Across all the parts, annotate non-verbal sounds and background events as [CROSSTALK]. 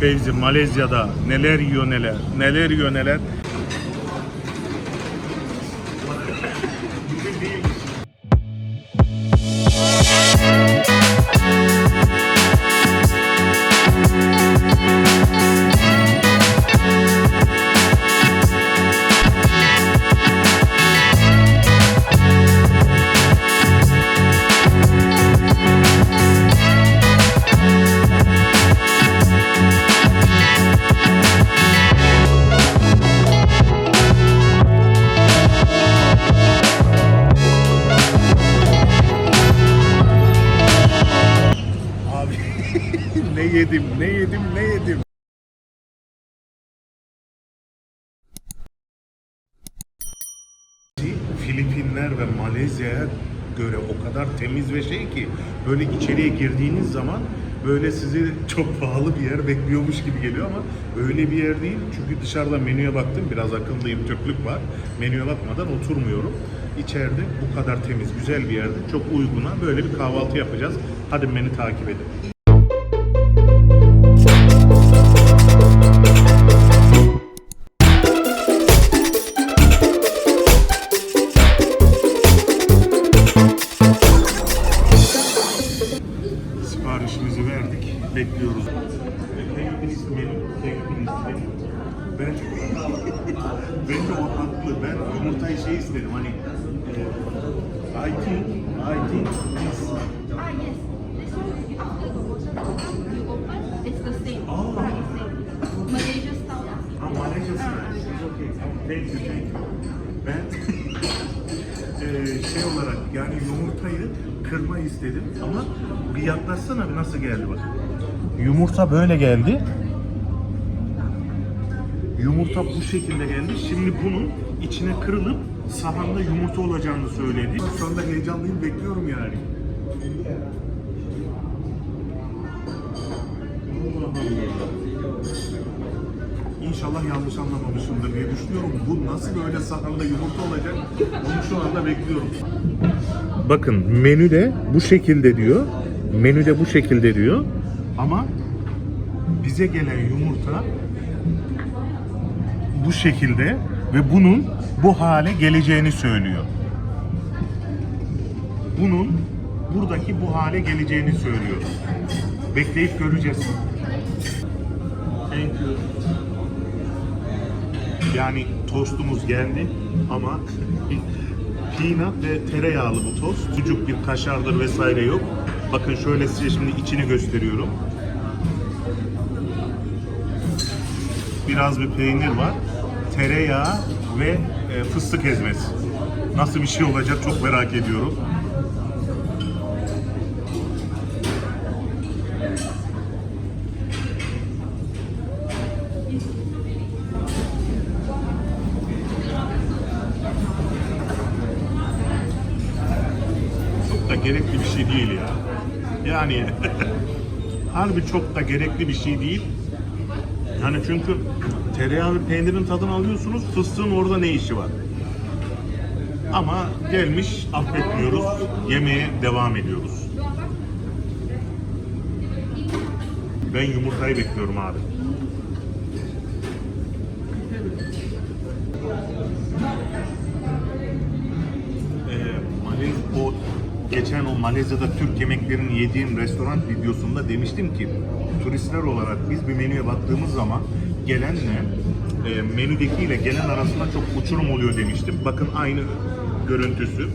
Fevzi Malezya'da neler yiyor neler, neler yiyor neler. Yedim, ne yedim, ne yedim. Filipinler ve Malezya'ya göre o kadar temiz ve şey ki böyle içeriye girdiğiniz zaman böyle sizi çok pahalı bir yer bekliyormuş gibi geliyor ama öyle bir yer değil. Çünkü dışarıda menüye baktım biraz akıllıyım Türklük var. Menüye bakmadan oturmuyorum. İçeride bu kadar temiz, güzel bir yerde çok uyguna böyle bir kahvaltı yapacağız. Hadi beni takip edin. İstedim ama bir yaklaşsana bir nasıl geldi bak. Yumurta böyle geldi. Yumurta bu şekilde geldi. Şimdi bunun içine kırılıp sahanda yumurta olacağını söyledi. Şu anda heyecanlıyım bekliyorum yani. Allah Allah. İnşallah yanlış anlamamışımdır diye düşünüyorum. Bu nasıl böyle sahanda yumurta olacak? Onu şu anda bekliyorum. Bakın menüde bu şekilde diyor. Menüde bu şekilde diyor. Ama bize gelen yumurta bu şekilde ve bunun bu hale geleceğini söylüyor. Bunun buradaki bu hale geleceğini söylüyor. Bekleyip göreceğiz. Thank you. Yani tostumuz geldi ama peanut ve tereyağlı bu tost. Sucuk bir kaşardır vesaire yok. Bakın şöyle size şimdi içini gösteriyorum. Biraz bir peynir var. Tereyağı ve e, fıstık ezmesi. Nasıl bir şey olacak çok merak ediyorum. Gerekli bir şey değil ya. Yani [LAUGHS] harbi çok da gerekli bir şey değil. Yani çünkü tereyağı ve peynirin tadını alıyorsunuz, fıstığın orada ne işi var? Ama gelmiş affetmiyoruz, yemeğe devam ediyoruz. Ben yumurtayı bekliyorum abi. Geçen o Malezya'da Türk yemeklerini yediğim restoran videosunda demiştim ki turistler olarak biz bir menüye baktığımız zaman gelenle e, menüdekiyle gelen arasında çok uçurum oluyor demiştim. Bakın aynı görüntüsü.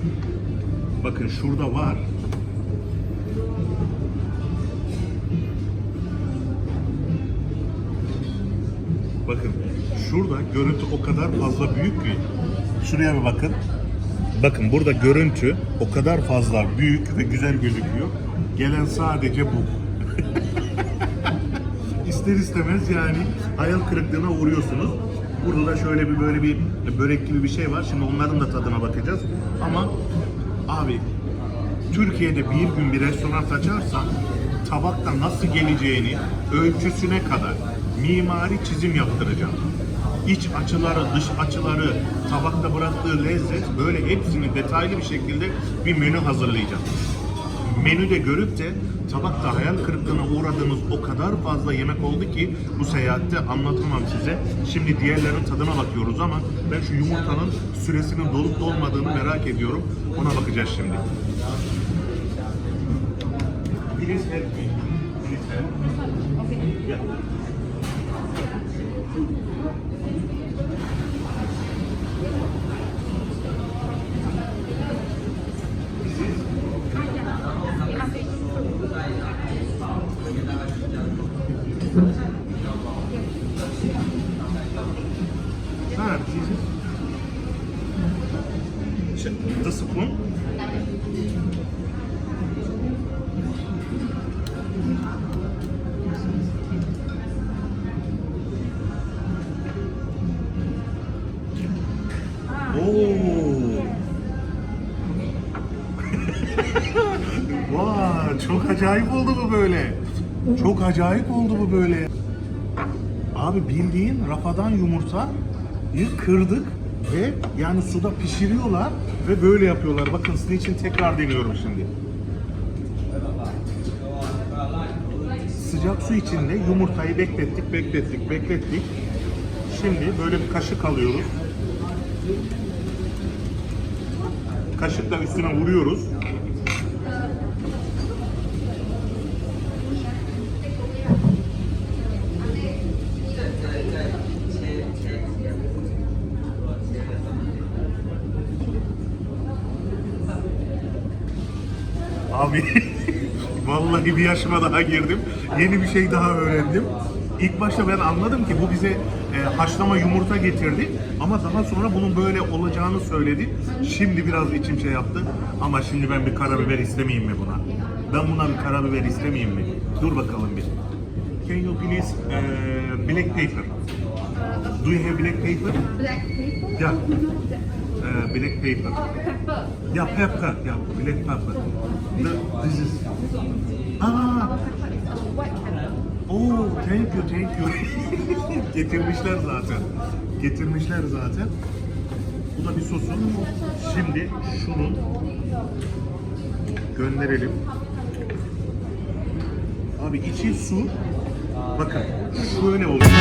Bakın şurada var. Bakın şurada görüntü o kadar fazla büyük ki. Şuraya bir bakın. Bakın burada görüntü o kadar fazla büyük ve güzel gözüküyor. Gelen sadece bu. [LAUGHS] İster istemez yani hayal kırıklığına uğruyorsunuz. Burada da şöyle bir böyle bir börek gibi bir şey var. Şimdi onların da tadına bakacağız. Ama abi Türkiye'de bir gün bir restoran açarsan tabakta nasıl geleceğini ölçüsüne kadar mimari çizim yaptıracağım. İç açıları, dış açıları, tabakta bıraktığı lezzet böyle hepsini detaylı bir şekilde bir menü hazırlayacağım. menüde görüp de tabakta hayal kırıklığına uğradığımız o kadar fazla yemek oldu ki bu seyahatte anlatamam size. Şimdi diğerlerinin tadına bakıyoruz ama ben şu yumurtanın süresinin dolup dolmadığını merak ediyorum. Ona bakacağız şimdi. Please help me. Please help. Okay. Yeah. Thank you. Çok acayip oldu bu böyle. Çok acayip oldu bu böyle. Abi bildiğin rafadan yumurtayı kırdık ve yani suda pişiriyorlar ve böyle yapıyorlar. Bakın sizin için tekrar deniyorum şimdi. Sıcak su içinde yumurtayı beklettik, beklettik, beklettik. Şimdi böyle bir kaşık alıyoruz. Kaşıkla üstüne vuruyoruz. Abi [LAUGHS] vallahi bir yaşıma daha girdim. Yeni bir şey daha öğrendim. İlk başta ben anladım ki bu bize e, haşlama yumurta getirdi ama daha sonra bunun böyle olacağını söyledi. Şimdi biraz içim şey yaptı ama şimdi ben bir karabiber istemeyeyim mi buna? Ben buna bir karabiber istemeyeyim mi? Dur bakalım bir. Can you please e, black paper? Do you have black paper? Black paper. Yeah. E, black paper. Yeah, pepper. Yeah, black pepper. The, this is. Ah, oh, thank you, thank you. [LAUGHS] Getirmişler zaten. Getirmişler zaten. Bu da bir sosu. Şimdi şunu gönderelim. Abi içi su. Bakın şöyle oluyor.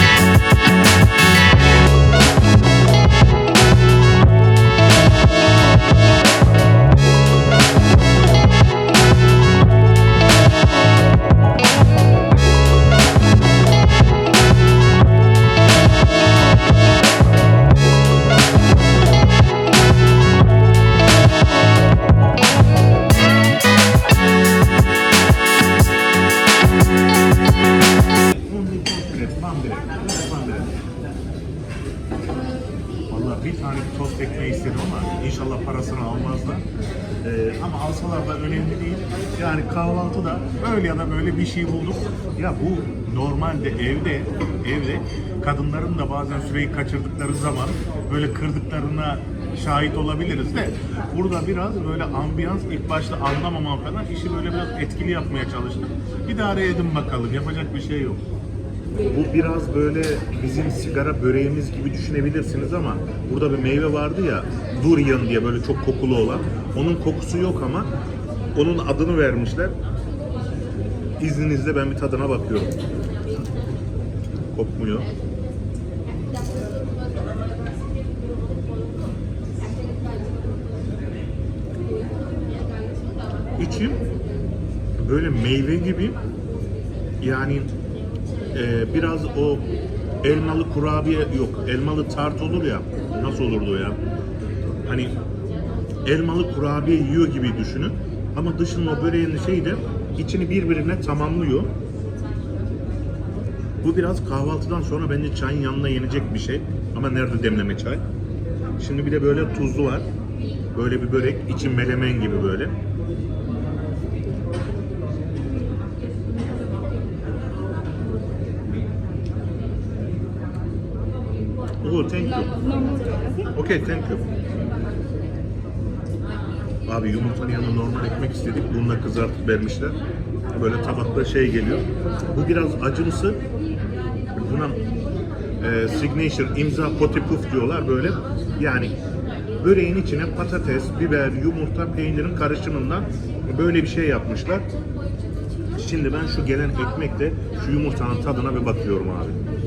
Evde evde kadınların da bazen süreyi kaçırdıkları zaman böyle kırdıklarına şahit olabiliriz de burada biraz böyle ambiyans ilk başta anlamamam falan işi böyle biraz etkili yapmaya çalıştım. İdare edin bakalım yapacak bir şey yok. Bu biraz böyle bizim sigara böreğimiz gibi düşünebilirsiniz ama burada bir meyve vardı ya durian diye böyle çok kokulu olan. Onun kokusu yok ama onun adını vermişler. İzninizle ben bir tadına bakıyorum. Kokmuyor. İçi böyle meyve gibi. Yani e, biraz o elmalı kurabiye yok elmalı tart olur ya nasıl olurdu ya? Hani elmalı kurabiye yiyor gibi düşünün. Ama dışının o böreğin şeyi de içini birbirine tamamlıyor bu biraz kahvaltıdan sonra bence çayın yanına yenecek bir şey ama nerede demleme çay şimdi bir de böyle tuzlu var böyle bir börek içi melemen gibi böyle Oh, thank you. Okay, thank you. Abi yumurtanın yanına normal ekmek istedik. Bununla kızartıp vermişler. Böyle tabakta şey geliyor. Bu biraz acımsı. Buna e, signature imza potipuf diyorlar böyle. Yani böreğin içine patates, biber, yumurta, peynirin karışımından Böyle bir şey yapmışlar. Şimdi ben şu gelen ekmekle şu yumurtanın tadına bir bakıyorum abi.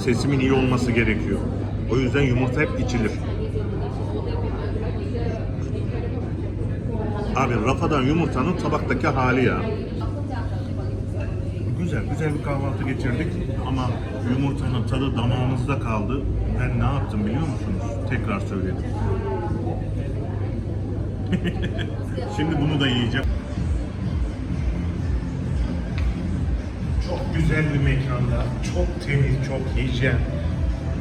Sesimin iyi olması gerekiyor. O yüzden yumurta hep içilir. Abi rafadan yumurtanın tabaktaki hali ya. Güzel, güzel bir kahvaltı geçirdik ama yumurtanın tadı damağımızda kaldı. Ben ne yaptım biliyor musunuz? Tekrar söyledim. [LAUGHS] Şimdi bunu da yiyeceğim. Güzel bir mekanda, çok temiz, çok hijyen.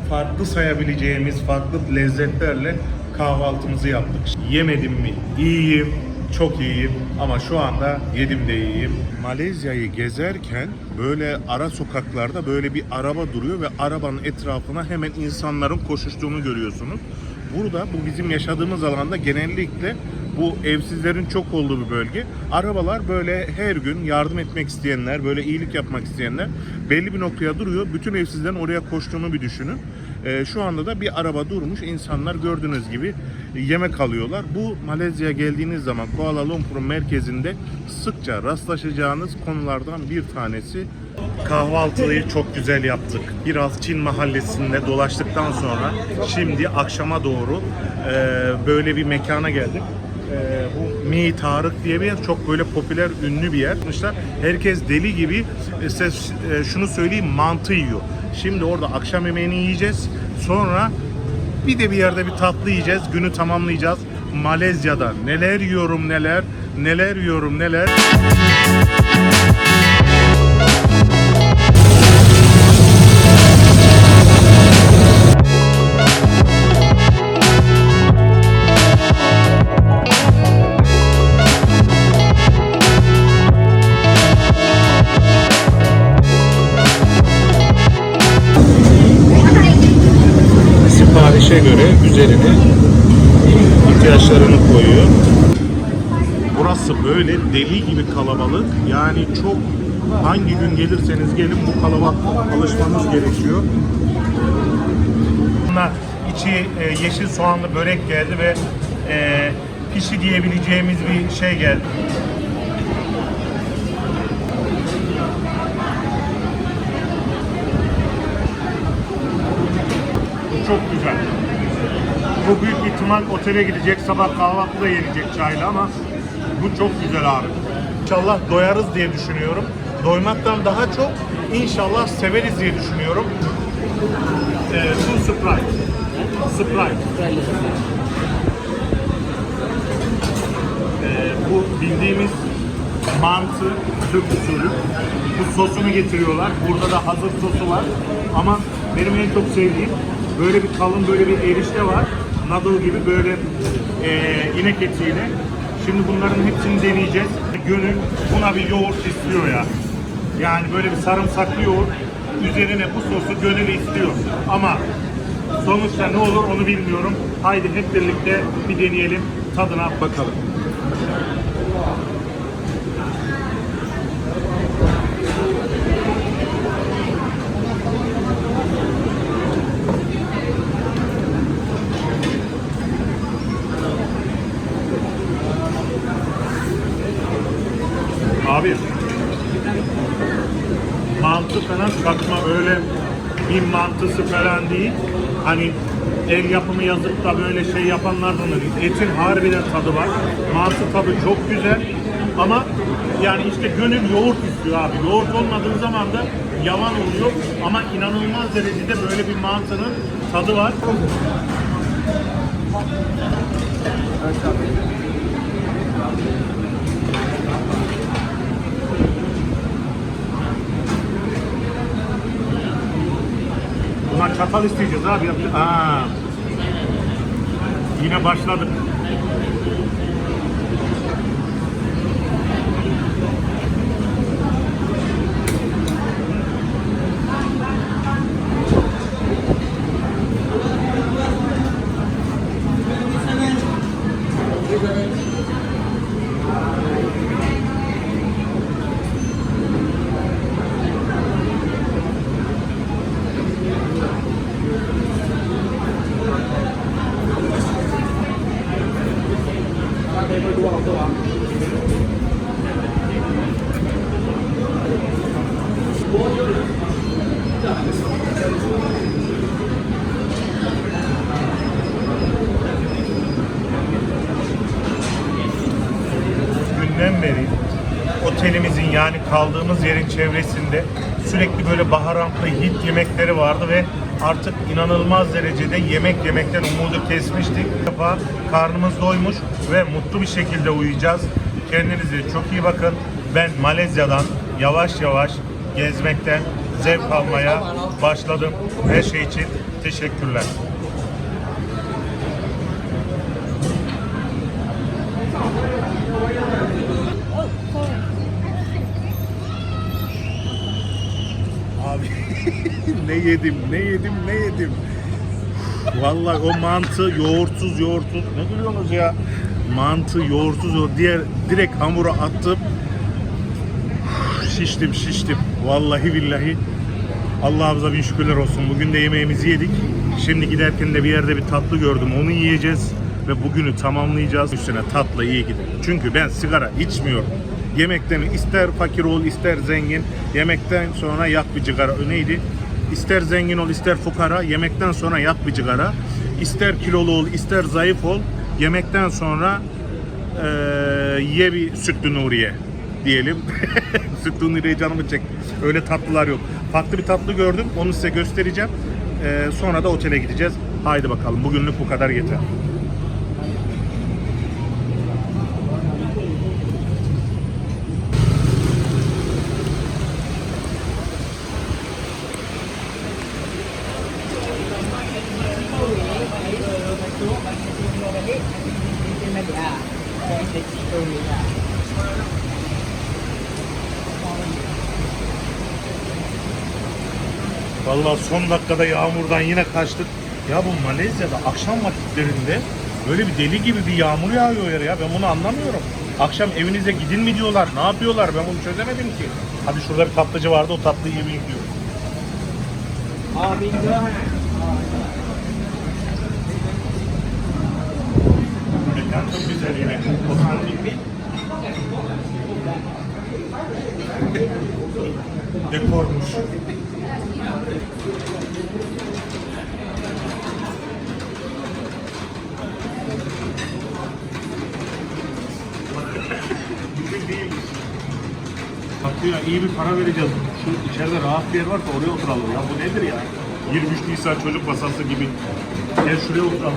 Farklı sayabileceğimiz farklı lezzetlerle kahvaltımızı yaptık. Yemedim mi? İyiyim, çok iyiyim ama şu anda yedim de iyiyim. Malezya'yı gezerken böyle ara sokaklarda böyle bir araba duruyor ve arabanın etrafına hemen insanların koşuştuğunu görüyorsunuz. Burada bu bizim yaşadığımız alanda genellikle bu evsizlerin çok olduğu bir bölge. Arabalar böyle her gün yardım etmek isteyenler, böyle iyilik yapmak isteyenler belli bir noktaya duruyor. Bütün evsizlerin oraya koştuğunu bir düşünün. Ee, şu anda da bir araba durmuş. İnsanlar gördüğünüz gibi yemek alıyorlar. Bu Malezya'ya geldiğiniz zaman Kuala Lumpur'un merkezinde sıkça rastlaşacağınız konulardan bir tanesi. Kahvaltıyı çok güzel yaptık. Biraz Çin mahallesinde dolaştıktan sonra şimdi akşama doğru e, böyle bir mekana geldik. Ee, bu Mi Tarık diye bir yer çok böyle popüler ünlü bir yer. Yapmışlar. Herkes deli gibi e, size e, şunu söyleyeyim mantı yiyor. Şimdi orada akşam yemeğini yiyeceğiz. Sonra bir de bir yerde bir tatlı yiyeceğiz. Günü tamamlayacağız. Malezya'da neler yiyorum neler, neler yiyorum neler. Siparişe göre üzerine ihtiyaçlarını koyuyor. Burası böyle deli gibi kalabalık. Yani çok hangi gün gelirseniz gelin bu kalabalıkla alışmanız gerekiyor. Buna içi e, yeşil soğanlı börek geldi ve e, pişi diyebileceğimiz bir şey geldi. Bu çok güzel. Bu büyük ihtimal otele gidecek, sabah kahvaltıda yenecek çayla ama bu çok güzel abi. İnşallah doyarız diye düşünüyorum. Doymaktan daha çok inşallah severiz diye düşünüyorum. Ee, full Sprite. Sprite. Ee, bu bildiğimiz mantı, Türk usulü. Bu sosunu getiriyorlar. Burada da hazır sosu var. Ama benim en çok sevdiğim böyle bir kalın böyle bir erişte var. Noodle gibi böyle eee inek etiyle. Şimdi bunların hepsini deneyeceğiz. Gönül buna bir yoğurt istiyor ya. Yani böyle bir sarımsaklı yoğurt. Üzerine bu sosu gönül istiyor. Ama sonuçta ne olur onu bilmiyorum. Haydi hep birlikte bir deneyelim. Tadına bakalım. Abi mantı falan katma öyle bir mantısı falan değil. Hani el yapımı yazıp da böyle şey yapanlardan da değil. Etin harbiden tadı var. Mantı tadı çok güzel. Ama yani işte gönül yoğurt istiyor abi. Yoğurt olmadığı zaman da yavan oluyor. Ama inanılmaz derecede böyle bir mantının tadı var. Bunlar çatal isteyeceğiz abi. Aa. Yine başladık. Kaldığımız yerin çevresinde sürekli böyle baharatlı Hint yemekleri vardı ve artık inanılmaz derecede yemek yemekten umudu kesmiştik. Bir karnımız doymuş ve mutlu bir şekilde uyuyacağız. Kendinize çok iyi bakın. Ben Malezya'dan yavaş yavaş gezmekten zevk almaya başladım. Her şey için teşekkürler. Yedim, ne yedim, ne yedim. Vallahi o mantı yoğurtsuz yoğurtsuz. Ne gülüyorsunuz ya? Mantı yoğurtsuz o diğer direkt hamura attım. Şiştim şiştim. Vallahi billahi. Allah'ımıza bin şükürler olsun. Bugün de yemeğimizi yedik. Şimdi giderken de bir yerde bir tatlı gördüm. Onu yiyeceğiz ve bugünü tamamlayacağız. Üstüne tatlı iyi gider. Çünkü ben sigara içmiyorum. Yemekten ister fakir ol ister zengin yemekten sonra yak bir cigara. Neydi? İster zengin ol ister fukara yemekten sonra yak bir cigara. İster kilolu ol ister zayıf ol yemekten sonra eee, ye bir sütlü Nuriye diyelim. [LAUGHS] sütlü Nuriye canımı çekti. Öyle tatlılar yok. Farklı bir tatlı gördüm. Onu size göstereceğim. Eee, sonra da otele gideceğiz. Haydi bakalım. Bugünlük bu kadar yeter. Vallahi son dakikada yağmurdan yine kaçtık. Ya bu Malezya'da akşam vakitlerinde böyle bir deli gibi bir yağmur yağıyor ya. Ben bunu anlamıyorum. Akşam evinize gidin mi diyorlar, ne yapıyorlar ben bunu çözemedim ki. Hadi şurada bir tatlıcı vardı o tatlıyı yemeyeyim diyor. Mekan çok güzel yine. Otantik bir dekormuş. Tatlıya iyi bir para vereceğiz. Şu içeride rahat bir yer varsa oraya oturalım ya. Bu nedir ya? 23 Nisan çocuk masası gibi. Gel şuraya oturalım.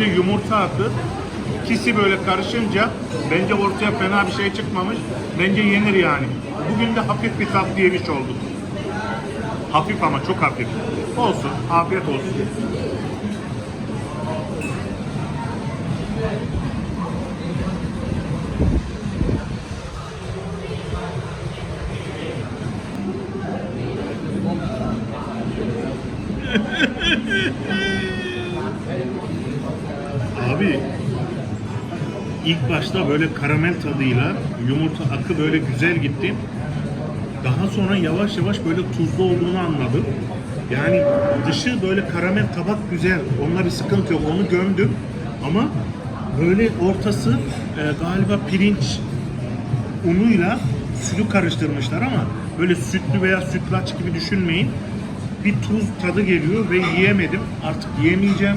İçine yumurta atı. İkisi böyle karışınca bence ortaya fena bir şey çıkmamış. Bence yenir yani. Bugün de hafif bir tatlı yemiş olduk. Hafif ama çok hafif. Olsun. Afiyet olsun. [LAUGHS] Abi ilk başta böyle karamel tadıyla yumurta akı böyle güzel gitti. Daha sonra yavaş yavaş böyle tuzlu olduğunu anladım. Yani dışı böyle karamel tabak güzel. Onunla bir sıkıntı yok. Onu gömdüm. Ama böyle ortası e, galiba pirinç unuyla sütü karıştırmışlar ama böyle sütlü veya sütlaç gibi düşünmeyin. Bir tuz tadı geliyor ve yiyemedim. Artık yiyemeyeceğim.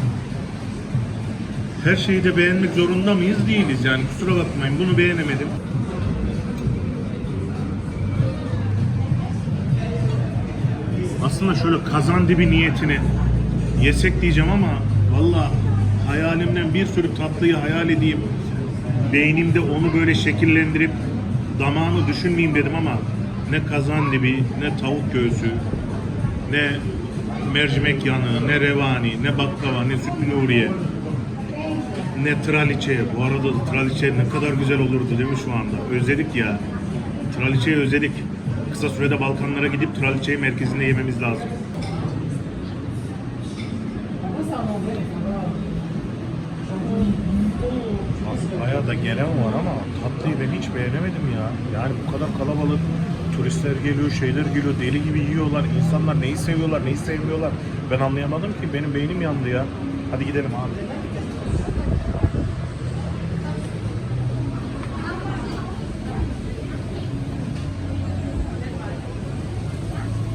Her şeyi de beğenmek zorunda mıyız? Değiliz yani kusura bakmayın bunu beğenemedim. Aslında şöyle kazan dibi niyetine yesek diyeceğim ama valla hayalimden bir sürü tatlıyı hayal edeyim. Beynimde onu böyle şekillendirip damağını düşünmeyeyim dedim ama ne kazan dibi, ne tavuk göğsü, ne mercimek yanı, ne revani, ne baklava, ne sütlü nuriye, ne traliçe. Bu arada traliçe ne kadar güzel olurdu değil mi şu anda? Özledik ya. Traliçeyi özledik. Kısa sürede Balkanlara gidip traliçeyi merkezinde yememiz lazım. Bayağı da gelen var ama tatlıyı ben hiç beğenemedim ya. Yani bu kadar kalabalık turistler geliyor, şeyler geliyor, deli gibi yiyorlar. İnsanlar neyi seviyorlar, neyi sevmiyorlar. Ben anlayamadım ki. Benim beynim yandı ya. Hadi gidelim abi.